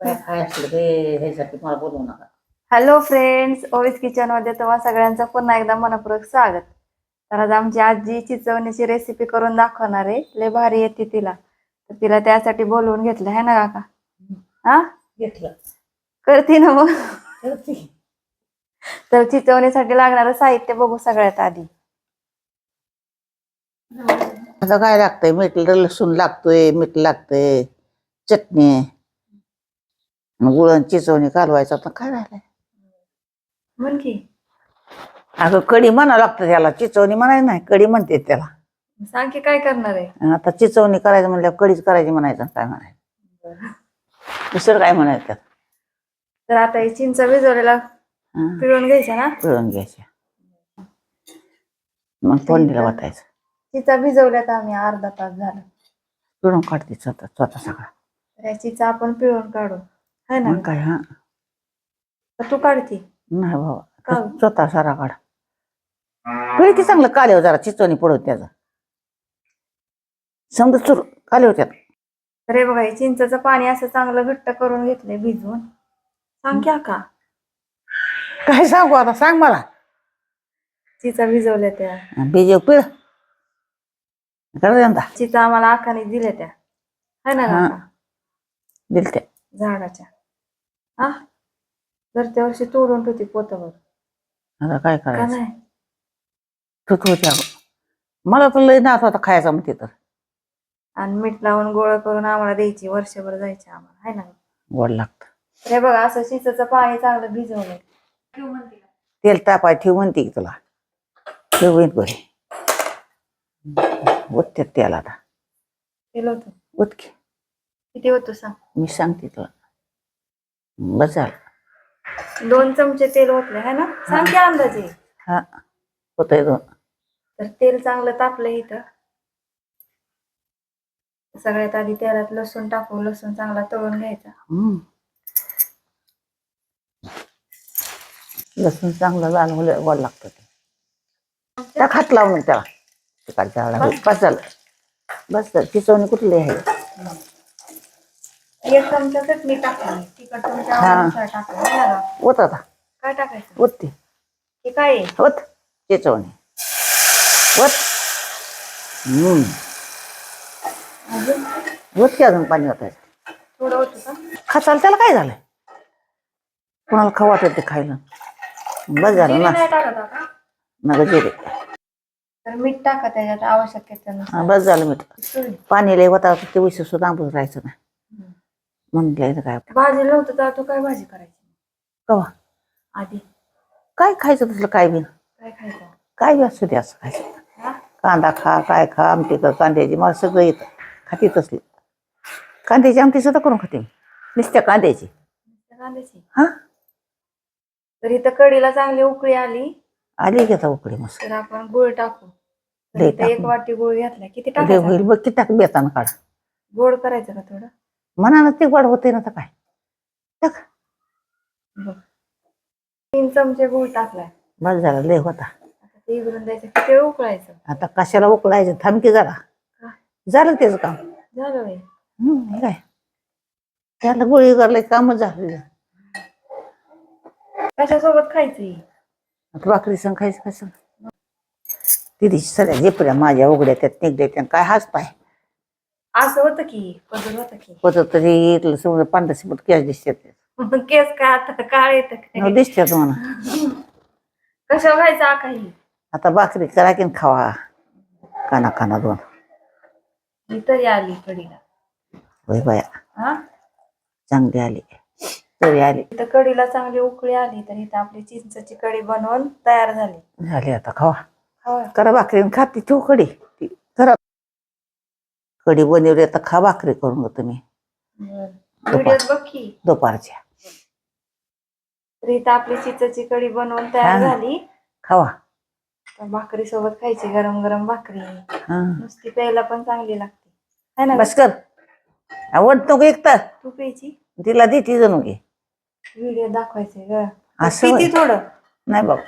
काय काय असलं ते ह्यासाठी मला बोलवू नका. हॅलो फ्रेंड्स ओवीस किचनमध्ये तुम्हा सगळ्यांचं पुन्हा एकदा मनपूर्वक स्वागत. तर आज आमची आजी चिचवणीची रेसिपी करून दाखवणार आहे. लय भारी येते तिला. तर तिला त्यासाठी बोलवून घेतलं है ना काका? हा? घेतलं. करते ना मग. तर चिचवणीसाठी लागणारं साहित्य बघू सगळ्यात आधी. आता काय लागतंय? मीठ लसूण लागतोय मीठ लागतंय चटणी. गुळण चिचवणी कालवायचं आता काय राहिलंय म्हण की. अगं कढी म्हणा लागतं त्याला चिचवणी म्हणायचं नाही कढी म्हणते त्याला. सांग की काय करणार आहे? आता चिचवणी करायचं म्हणल्यावर कढीच करायची म्हणायचं काय म्हणायचं? दुसरं काय म्हणायचं त्यात? तर आता हे चिंच भिजवलेला हं, पिळून घ्यायचा ना? पिळून घ्यायच्या मग फोडणीला वाटायचं चिचा भिजवल्यात आम्ही अर्धा तास झाला. पिळून काढते स्वतः स्वतः सगळा. तर या चिचा आपण पिळून काढू. है ना? मग काय हा। तू काढती नाही बाबा. का? स्वतः सारा काढ. की चांगलं कालेव जरा चिचवणी पडवत त्याचं. समजा चुर कालेव त्यात तर हे बघा हे चिंचचं पाणी असं चांगलं घट्ट करून घेतलंय भिजवून. सांग क्या का काय सांगू आता? सांग मला. चिचा भिजवल्या त्या. बीजे पिळ. यंदा. चिचा आम्हाला आखाने दिल्या त्या. है ना हा. काका? दिल ते झाडाच्या. हा जर त्या वर्षी तोडून ठेवती पोतभर आता काय का करायचं नाही तू तू त्या मला तर लय नाच होता खायचा म्हणते तर आणि मीठ लावून गोळा करून आम्हाला द्यायची वर्षभर जायची आम्हाला है ना गोड लागतं हे बघा असं चिचाचं पाणी चांगलं भिजवलंय तेल तापाय ठेव म्हणते की तुला ठेव होईन घरी उठते तेल आता केलं होतं उतके किती होतं सांग मी सांगते तुला बस. झालं दोन चमचे तेल ओतले है ना? सांग की अंदाजे. हा. होतंय दोन. तर तेल चांगलं तापलं इथं. सगळ्यात आधी तेलात लसूण टाकू लसूण चांगला तळून घ्यायचा. हम्म. लसूण चांगलं लाल होलं गोड लागतं ते. त्या खात लावून त्याला. तिकडच्या झाडाला बस झालं. बस झालं. चिचवणी कुठली आहे? एक चमचा चटणी टाकली तिखट तुमच्या हा. आवडीनुसार टाकलं ना. गं? होत आता. काय टाकायचं? होत ते. हे काय आहे? होत चिचवणी हम्म. अजून की अजून पाणी होतायचं थोडं होतं. का खाचाल त्याला काय झालंय? कोणाला खाऊ वाटत ते खायला? बस झालं जिरे ना नाही टाकत आता नका जिरे. तर मीठ टाका त्याच्यात आवश्यकतेनुसार हा, बस झालं मीठ. पाणी लय होता ते विषय सुद्धा आंबूस राहायचं ना म्हणलं काय? भाजी नव्हतं तर तू काय भाजी करायची? कवा? आधी. काय खायचं तसलं काय बी? काय खायचं? काय बी असू दे असं खायचं? कांदा खा काय खा आमटी कर कांद्याची मला सगळं येतं. खाती तसली. कांद्याची आमटी सुद्धा करून खाते मी. नुसत्या कांद्याची. कांद्याची? हा? तर इथं कढीला चांगली उकळी आली. आली घेता उकडी मस्त. तर आपण गुळ टाकू. तर लय इथं एक टाकू. वाटी गुळ घेतला. किती टाकायचा? होईल बघ किती टाक बेतान काढ. गोड करायचं का थोडं? मनानं ते गोड होते ना तर काय? टाक. तीन चमचे गुळ टाकलाय. बस झालं लय होता. आता ते इकडून द्यायचं किती वेळ उकळायचं? आता कशाला उकळायचं? थांबकी जरा. झालं त्याचं काम. झालं बाई. हम्म, हे काय? त्याला गोळी करले कामच झालं कशासोबत खायचं? आता भाकरी संग खायचं कसं? तिथे सगळ्या झेपऱ्या माझ्या उघड्या त्यात निघल्या त्या काय हाच पाय. असं होतं की पदर होतं की. होतं तरी इथलं समजा पांढरशी फुट केस दिसतात. मग केस काय आता? काळ येतं काय? दिसतात म्हणा. कशा खायचं आका ही आता भाकरी करा की न खावा. काना काना दोन. ही तरी आली कढीला होय बाया. हा? चांगली आली. तरी आली. इथं कढीला चांगली उकळी आली तर इथं आपली चिंचची कढी बनवून तयार झाली. झाली आता खावा. होय. करा भाकरी न खाती ठेव कडी कडी बनवली आता खा भाकरी करून ग तुम्ही. व्हिडिओत बघ की. दुपारच्या. इथं आपली चिंचची कढी बनवून तयार हा. झाली. खावा. तर भाकरी सोबत खायची गरम गरम भाकरी. हा. नुसती प्यायला पण चांगली लागते. है ना बस कर. आवड नको एक तर तू प्यायची? तिला दे ती जणू घे व्हिडिओ दाखवायचे ग. असं. थोडं. नाही बघ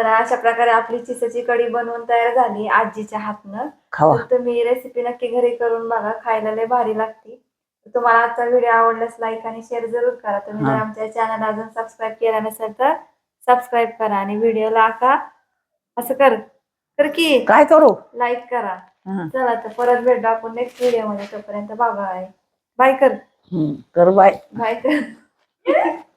तर अशा प्रकारे आपली चिंचची कढी बनवून तयार झाली आजीच्या हातनं. खावा. तर तुम्ही रेसिपी नक्की घरी करून बघा खायला लय भारी लागते. तुम्हाला आजचा व्हिडिओ आवडल्यास लाईक आणि शेअर जरूर करा. तुम्ही जर. आमच्या चॅनल अजून सबस्क्राईब केला नसेल तर सबस्क्राईब करा आणि व्हिडिओला का असं कर कर की. काय करू? लाईक करा. चला तर परत भेटू आपण नेक्स्ट व्हिडिओमध्ये. तोपर्यंत बाय बाय. बाय कर. कर बाय. बाय कर.